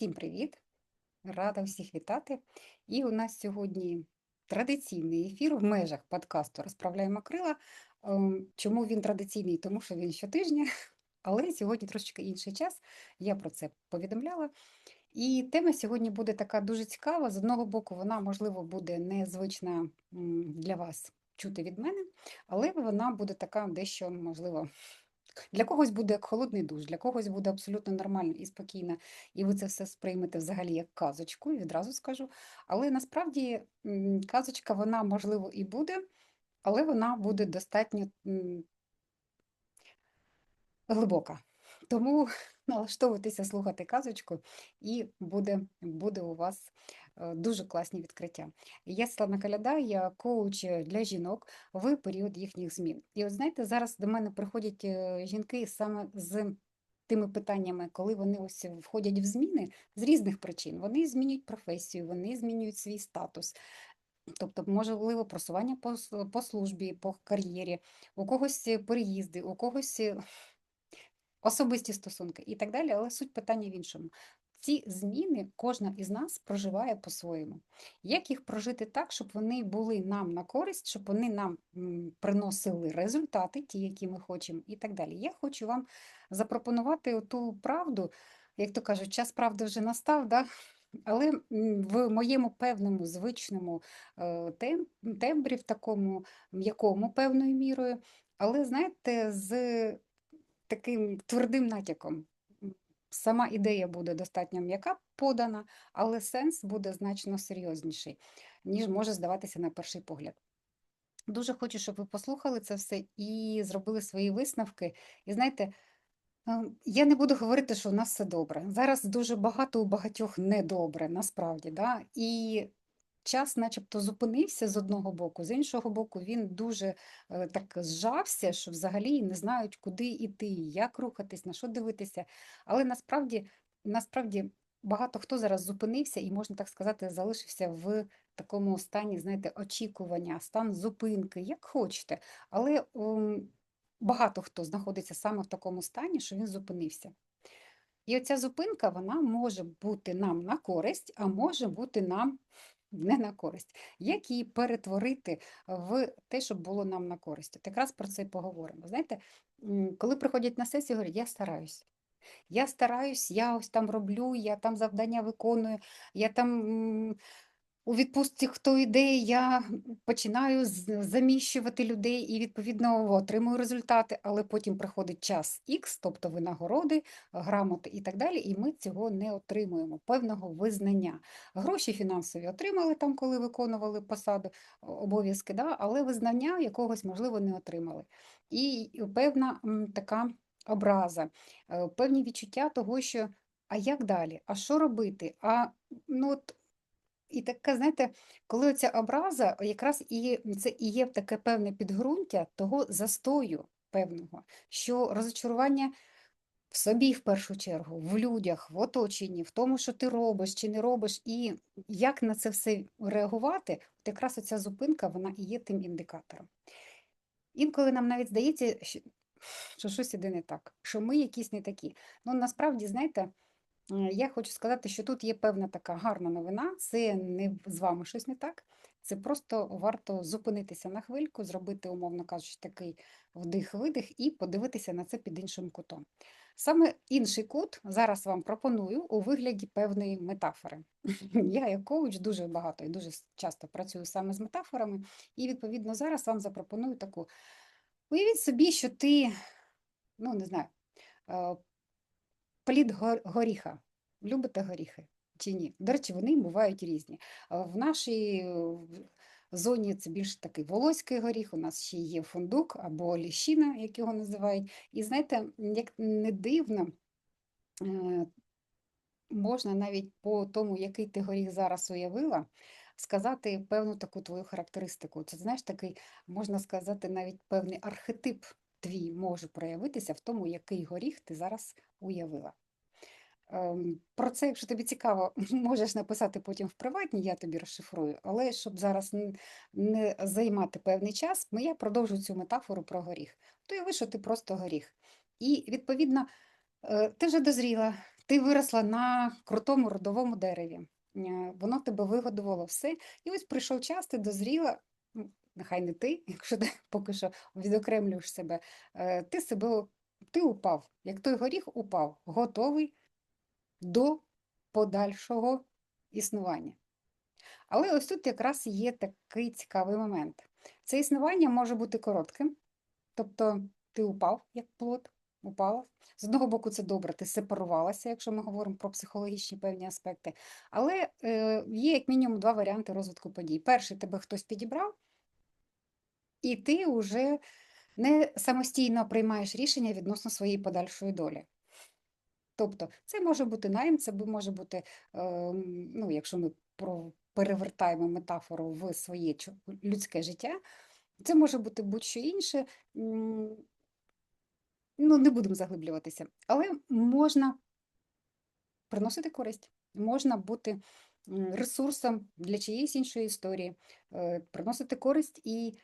Всім привіт! Рада всіх вітати. І у нас сьогодні традиційний ефір в межах подкасту Розправляємо крила. Ем, Чому він традиційний? Тому що він щотижня, але сьогодні трошечки інший час. Я про це повідомляла. І тема сьогодні буде така дуже цікава. З одного боку, вона, можливо, буде незвична для вас чути від мене, але вона буде така дещо, можливо, для когось буде як холодний душ, для когось буде абсолютно нормально і спокійно, і ви це все сприймете взагалі як казочку, і відразу скажу. Але насправді казочка, вона, можливо, і буде, але вона буде достатньо глибока. Тому налаштовуйтеся слухати казочку, і буде, буде у вас дуже класні відкриття. Я Світлана Каляда, я коуч для жінок в період їхніх змін. І от знаєте, зараз до мене приходять е, жінки саме з тими питаннями, коли вони ось входять в зміни з різних причин. Вони змінюють професію, вони змінюють свій статус. Тобто, можливо, просування по, по службі, по кар'єрі, у когось е, переїзди, у когось е, особисті стосунки і так далі, але суть питання в іншому. Ці зміни кожна із нас проживає по-своєму. Як їх прожити так, щоб вони були нам на користь, щоб вони нам приносили результати, ті, які ми хочемо, і так далі. Я хочу вам запропонувати ту правду, як то кажуть, час правди вже настав, да? але в моєму певному звичному е, тембрі, в такому м'якому певною мірою, але знаєте, з таким твердим натяком. Сама ідея буде достатньо м'яка подана, але сенс буде значно серйозніший, ніж може здаватися на перший погляд. Дуже хочу, щоб ви послухали це все і зробили свої висновки. І знаєте, ем, я не буду говорити, що у нас все добре. Зараз дуже багато у багатьох недобре, насправді. Да? І час начебто зупинився з одного боку, з іншого боку, він дуже е, так зжався, що взагалі не знають, куди йти, як рухатись, на що дивитися. Але насправді, насправді багато хто зараз зупинився і, можна так сказати, залишився в такому стані, знаєте, очікування, стан зупинки, як хочете. Але ем, багато хто знаходиться саме в такому стані, що він зупинився. І оця зупинка вона може бути нам на користь, а може бути нам не на користь. Як її перетворити в те, щоб було нам на користь? От якраз про це і поговоримо. Знаєте, коли приходять на сесію, говорять, я стараюсь. Я стараюсь, я ось там роблю, я там завдання виконую, я там у відпустці хто йде, я починаю заміщувати людей і відповідно отримую результати, але потім приходить час Х, тобто винагороди, грамоти і так далі, і ми цього не отримуємо, певного визнання. Gроші фінансові отримали там, коли виконували посаду, обов'язки, да? але визнання якогось, можливо, не отримали. І певна така образа, е, певні відчуття того, що а як далі? А що робити? А ну от і така, знаєте, коли ця образа, якраз і це і є таке певне підґрунтя того застою певного, що розочарування в собі в першу чергу, в людях, в оточенні, в тому, що ти робиш чи не робиш, і як на це все реагувати, от якраз оця зупинка, вона і є тим індикатором. Інколи нам навіть здається, що, що щось іде не так, що ми якісь не такі. Ну, насправді, знаєте, я хочу сказати, що тут є певна така гарна новина. Це не з вами щось не так. Це просто варто зупинитися на хвильку, зробити, умовно кажучи, такий вдих-видих і подивитися на це під іншим кутом. Саме інший кут зараз вам пропоную у вигляді певної метафори. Я, як коуч, дуже багато і дуже часто працюю саме з метафорами, і відповідно зараз вам запропоную таку. Уявіть собі, що ти, ну не знаю, е, плід гор- горіха. Любите горіхи чи ні? До речі, вони бувають різні. В нашій зоні це більш такий волоський горіх, у нас ще є фундук або ліщина, як його називають. І знаєте, як не дивно, е, можна навіть по тому, який ти горіх зараз уявила, сказати певну таку твою характеристику. Це знаєш, такий, можна сказати, навіть певний архетип твій може проявитися в тому, який горіх ти зараз уявила. Ем, Про це, якщо тобі цікаво, можеш написати потім в приватній, я тобі розшифрую, але щоб зараз не займати певний час, я продовжу цю метафору про горіх. То уяви, що ти просто горіх. І відповідно, е, ти вже дозріла, ти виросла на крутому родовому дереві, е, воно тебе вигодувало все. І ось прийшов час, ти дозріла, нехай не ти, якщо ти поки що відокремлюєш себе, е, ти себе ти упав, як той горіх упав, готовий до подальшого існування. Але ось тут якраз є такий цікавий момент. Це існування може бути коротким, тобто ти упав як плод, упала. З одного боку, це добре, ти сепарувалася, якщо ми говоримо про психологічні певні аспекти. Але е, є як мінімум два варіанти розвитку подій. Перший тебе хтось підібрав, і ти вже не самостійно приймаєш рішення відносно своєї подальшої долі. Тобто, це може бути найм, це може бути, е, ну, якщо ми перевертаємо метафору в своє людське життя, це може бути будь-що інше. Ну, не будемо заглиблюватися, але можна приносити користь, можна бути ресурсом для чиєїсь іншої історії, е, приносити користь і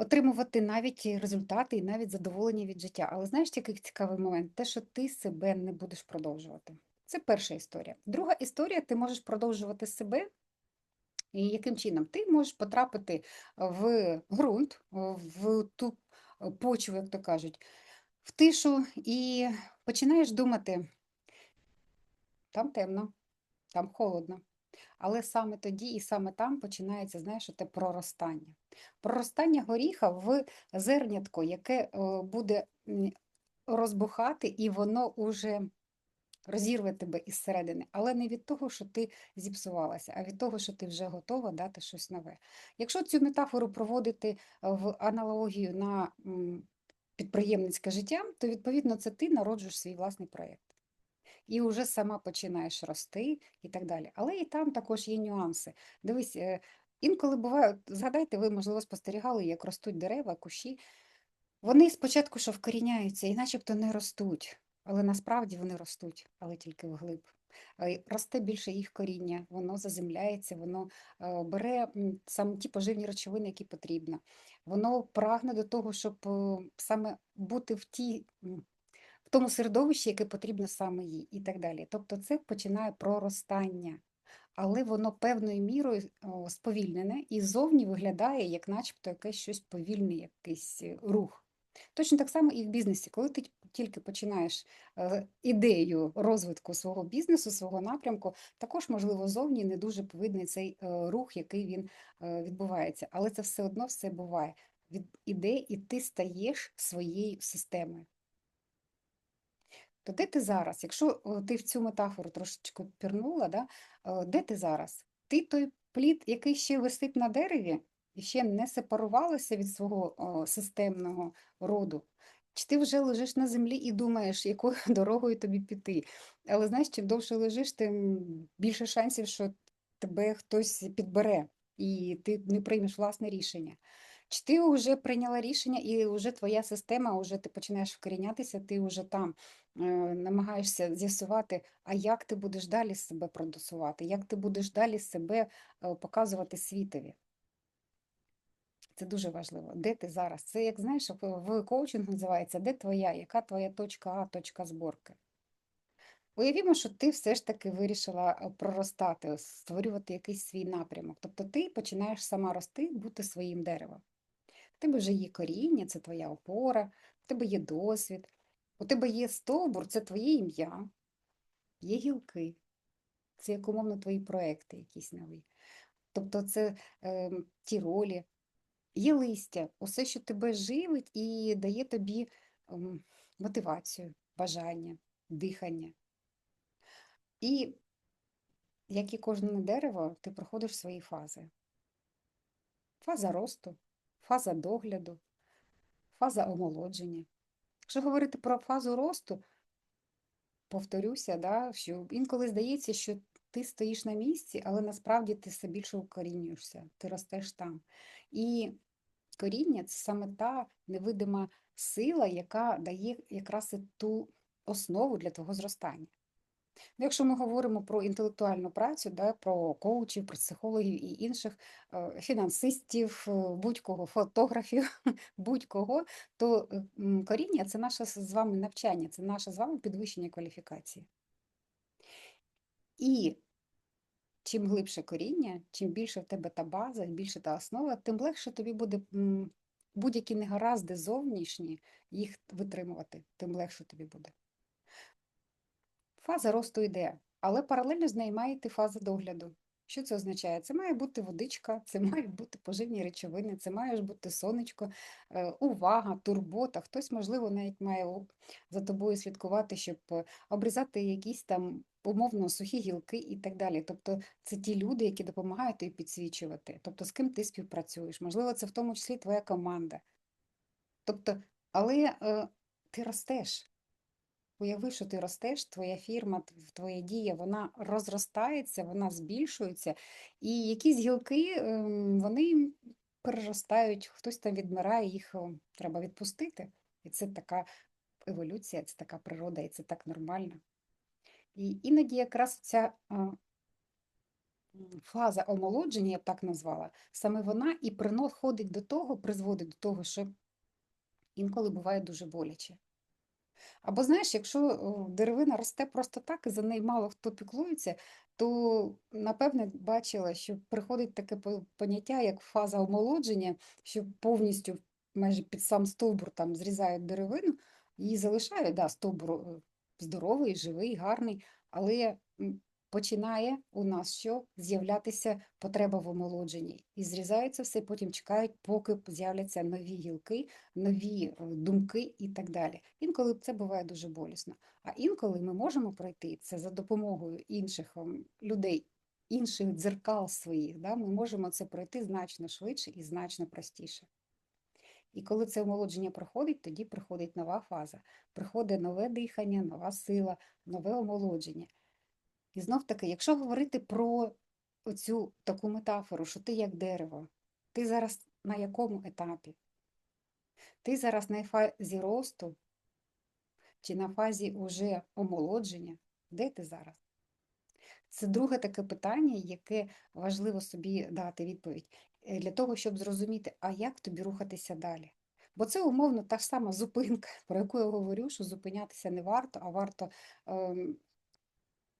отримувати навіть результати і навіть задоволення від життя. Але знаєш, який цікавий момент? Те, що ти себе не будеш продовжувати. Це перша історія. Друга історія, ти можеш продовжувати себе. І яким чином? Ти можеш потрапити в ґрунт, в ту почву, як то кажуть, в тишу і починаєш думати, там темно, там холодно. Але саме тоді і саме там починається, знаєш, те проростання. Проростання горіха в зернятко, яке буде розбухати, і воно уже розірве тебе із середини, але не від того, що ти зіпсувалася, а від того, що ти вже готова дати щось нове. Якщо цю метафору проводити в аналогію на підприємницьке життя, то відповідно це ти народжуєш свій власний проєкт. І вже сама починаєш рости і так далі. Але і там також є нюанси. Дивись, е, інколи буває, згадайте, ви, можливо, спостерігали, як ростуть дерева, кущі. Вони спочатку що вкоріняються і начебто не ростуть, але насправді вони ростуть, але тільки вглиб. Росте більше їх коріння, воно заземляється, воно е, бере саме ті поживні речовини, які потрібно. Воно прагне до того, щоб е, саме бути в тій. Тому середовищі, яке потрібно саме їй, і так далі. Тобто це починає проростання, але воно певною мірою сповільнене і зовні виглядає, як начебто якесь щось повільний, якийсь рух. Точно так само і в бізнесі, коли ти тільки починаєш е, ідею розвитку свого бізнесу, свого напрямку, також, можливо, зовні не дуже повидний цей е, рух, який він е, відбувається. Але це все одно все буває від ідеї, і ти стаєш своєю системою. То де ти зараз? Якщо ти в цю метафору трошечки пірнула, да? де ти зараз? Ти той плід, який ще висить на дереві, і ще не сепарувалася від свого системного роду. Чи ти вже лежиш на землі і думаєш, якою дорогою тобі піти. Але знаєш, чим довше лежиш, тим більше шансів, що тебе хтось підбере, і ти не приймеш власне рішення. Чи ти вже прийняла рішення, і вже твоя система, вже ти починаєш вкорінятися, ти вже там е, намагаєшся з'ясувати, а як ти будеш далі себе продусувати, як ти будеш далі себе е, показувати світові. Це дуже важливо. Де ти зараз? Це, як знаєш, в коучингу називається де твоя, яка твоя точка А, точка зборки. Уявімо, що ти все ж таки вирішила е, проростати, створювати якийсь свій напрямок. Тобто ти починаєш сама рости, бути своїм деревом. У тебе вже є коріння, це твоя опора, у тебе є досвід, у тебе є стовбур, це твоє ім'я, є гілки, це як умовно твої проекти якісь нові. Тобто це е, ті ролі, Є листя, усе, що тебе живить і дає тобі ем, мотивацію, бажання, дихання. І, як і кожне дерево, ти проходиш свої фази. Фаза росту, фаза догляду, фаза омолодження. Якщо говорити про фазу росту, повторюся, да, що інколи здається, що ти стоїш на місці, але насправді ти все більше укорінюєшся, ти ростеш там. І коріння це саме та невидима сила, яка дає якраз ту основу для твого зростання. Ну, Якщо ми говоримо про інтелектуальну працю, да, про коучів, про психологів і інших е, фінансистів, е, будь-кого, фотографів, будь-кого, то коріння це наше з вами навчання, це наше з вами підвищення кваліфікації. І чим глибше коріння, чим більше в тебе та база, більше та основа, тим легше тобі буде будь-які негаразди зовнішні їх витримувати, тим легше тобі буде. Фаза росту йде, але паралельно з нею має йти фаза догляду. Що це означає? Це має бути водичка, це мають бути поживні речовини, це має бути сонечко, е, увага, турбота. Хтось, можливо, навіть має за тобою слідкувати, щоб е, обрізати якісь там умовно сухі гілки і так далі. Тобто це ті люди, які допомагають тобі підсвічувати. Тобто з ким ти співпрацюєш. Можливо, це в тому числі твоя команда. Тобто, але е, ти ростеш. Уяви, що ти ростеш, твоя фірма, твоя дія, вона розростається, вона збільшується, і якісь гілки, ем, вони переростають, хтось там відмирає, їх треба відпустити. І це така еволюція, це така природа, і це так нормально. І іноді якраз ця фаза омолодження, я б так назвала, саме вона і приходить до того, призводить до того, що інколи буває дуже боляче. Або знаєш, якщо деревина росте просто так, і за неї мало хто піклується, то напевне бачила, що приходить таке поняття, як фаза омолодження, що повністю майже під сам стовбур там зрізають деревину, її залишають, да, стовбур е, здоровий, живий, гарний, але починає у нас що з'являтися потреба в омолодженні. І зрізається все, потім чекають, поки з'являться нові гілки, нові е, думки і так далі. Інколи це буває дуже болісно. А інколи ми можемо пройти це за допомогою інших ем, людей, інших дзеркал своїх. Да? Ми можемо це пройти значно швидше і значно простіше. І коли це омолодження проходить, тоді приходить нова фаза, приходить нове дихання, нова сила, нове омолодження. І знов таки, якщо говорити про оцю таку метафору, що ти як дерево, ти зараз на якому етапі? Ти зараз на фазі росту чи на фазі уже омолодження? Де ти зараз? Це друге таке питання, яке важливо собі дати відповідь е, для того, щоб зрозуміти, а як тобі рухатися далі. Бо це умовно та ж сама зупинка, про яку я говорю, що зупинятися не варто, а варто ем,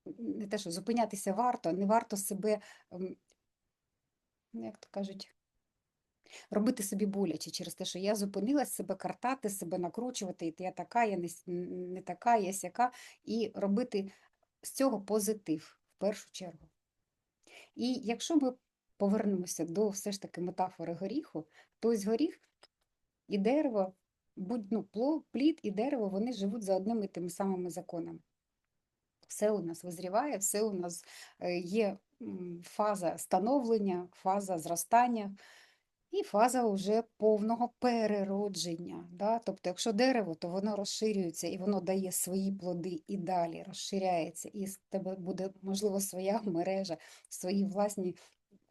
не те, що зупинятися варто, не варто себе, ем, ну, як то кажуть, робити собі боляче через те, що я зупинилась себе картати, себе накручувати, і я така, я не, не така, я сяка, і робити з цього позитив в першу чергу. І якщо ми повернемося до все ж таки метафори горіху, то ось горіх і дерево, будь, ну, плід і дерево, вони живуть за одними і тими самими законами. Все у нас визріває, все у нас е, є фаза становлення, фаза зростання і фаза вже повного переродження. Да? Тобто, якщо дерево, то воно розширюється і воно дає свої плоди і далі розширяється, і з тебе буде, можливо, своя мережа, свої власні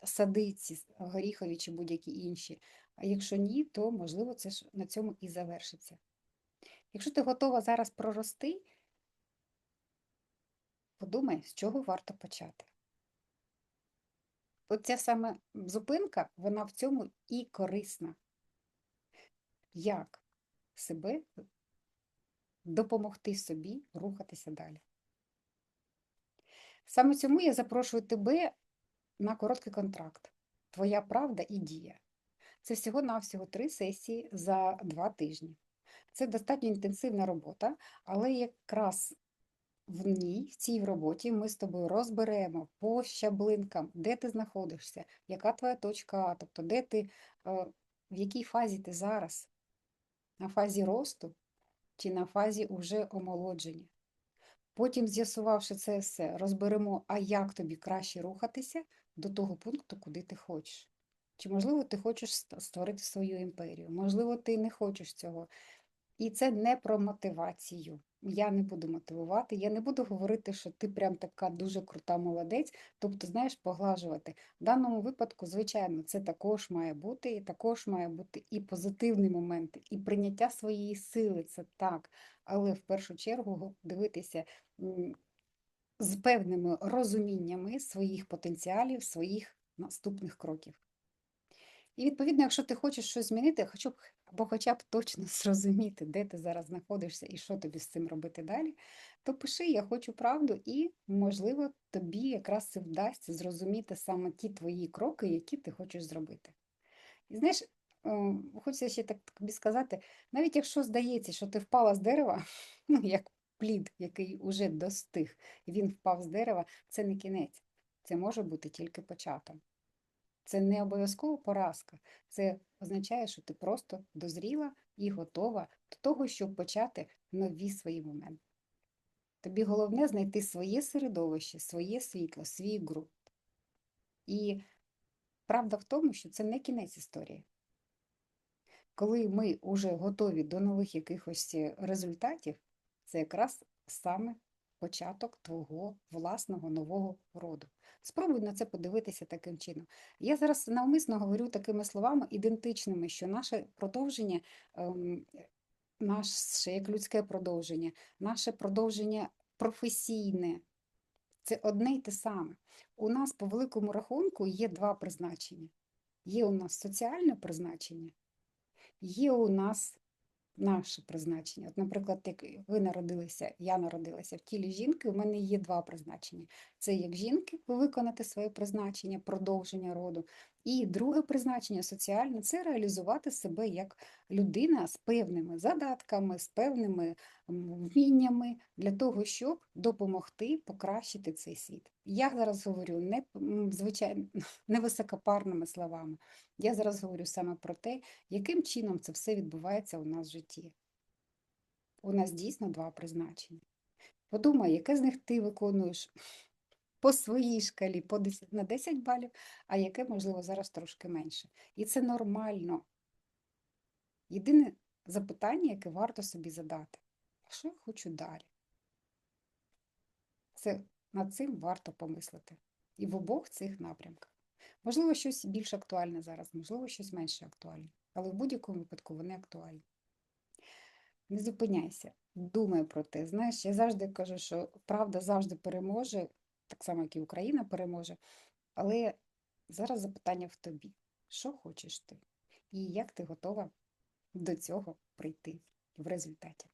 садиці, горіхові чи будь-які інші. А якщо ні, то можливо це ж на цьому і завершиться. Якщо ти готова зараз прорости, подумай, з чого варто почати. Оця саме зупинка, вона в цьому і корисна. Як себе допомогти собі рухатися далі. Саме цьому я запрошую тебе на короткий контракт. Твоя правда і дія. Це всього-навсього три сесії за два тижні. Це достатньо інтенсивна робота, але якраз в ній, в цій роботі, ми з тобою розберемо по щаблинкам, де ти знаходишся, яка твоя точка А, тобто де ти, е, в якій фазі ти зараз, на фазі росту чи на фазі уже омолодження. Потім, з'ясувавши це все, розберемо, а як тобі краще рухатися до того пункту, куди ти хочеш. Чи, можливо, ти хочеш створити свою імперію, можливо, ти не хочеш цього. І це не про мотивацію. Я не буду мотивувати, я не буду говорити, що ти прям така дуже крута молодець, тобто, знаєш, поглажувати. В даному випадку, звичайно, це також має бути, і також має бути і позитивні моменти, і прийняття своєї сили, це так. Але в першу чергу дивитися з певними розуміннями своїх потенціалів, своїх наступних кроків. І відповідно, якщо ти хочеш щось змінити, хоча б або хоча б точно зрозуміти, де ти зараз знаходишся і що тобі з цим робити далі, то пиши Я хочу правду, і, можливо, тобі якраз це вдасться зрозуміти саме ті твої кроки, які ти хочеш зробити. І знаєш, е, хочеться ще так тобі сказати, навіть якщо здається, що ти впала з дерева, ну як плід, який уже достиг, він впав з дерева, це не кінець, це може бути тільки початок. Це не обов'язково поразка. Це означає, що ти просто дозріла і готова до того, щоб почати нові свої моменти. Тобі головне знайти своє середовище, своє світло, свій ґрунт. І правда в тому, що це не кінець історії. Коли ми вже готові до нових якихось е, результатів, це якраз саме початок твого власного нового роду. Спробуй на це подивитися таким чином. Я зараз навмисно говорю такими словами ідентичними, що наше продовження, ем, наше як людське продовження, наше продовження професійне. Це одне й те саме. У нас по великому рахунку є два призначення. Є у нас соціальне призначення, є у нас наше призначення. От, наприклад, як ви народилися, я народилася в тілі жінки, у мене є два призначення. Це як жінки виконати своє призначення, продовження роду. І друге призначення соціальне це реалізувати себе як людина з певними задатками, з певними вміннями для того, щоб допомогти покращити цей світ. Я зараз говорю не звичайно не високопарними словами. Я зараз говорю саме про те, яким чином це все відбувається у нас в житті. У нас дійсно два призначення. Подумай, яке з них ти виконуєш по своїй шкалі по 10, на 10 балів, а яке, можливо, зараз трошки менше. І це нормально. Єдине запитання, яке варто собі задати, а що я хочу далі? Це над цим варто помислити. І в обох цих напрямках. Можливо, щось більш актуальне зараз, можливо, щось менше актуальне, але в будь-якому випадку вони актуальні. Не зупиняйся, думай про те. Знаєш, я завжди кажу, що правда завжди переможе, так само, як і Україна переможе. Але зараз запитання в тобі: що хочеш ти? І як ти готова до цього прийти в результаті?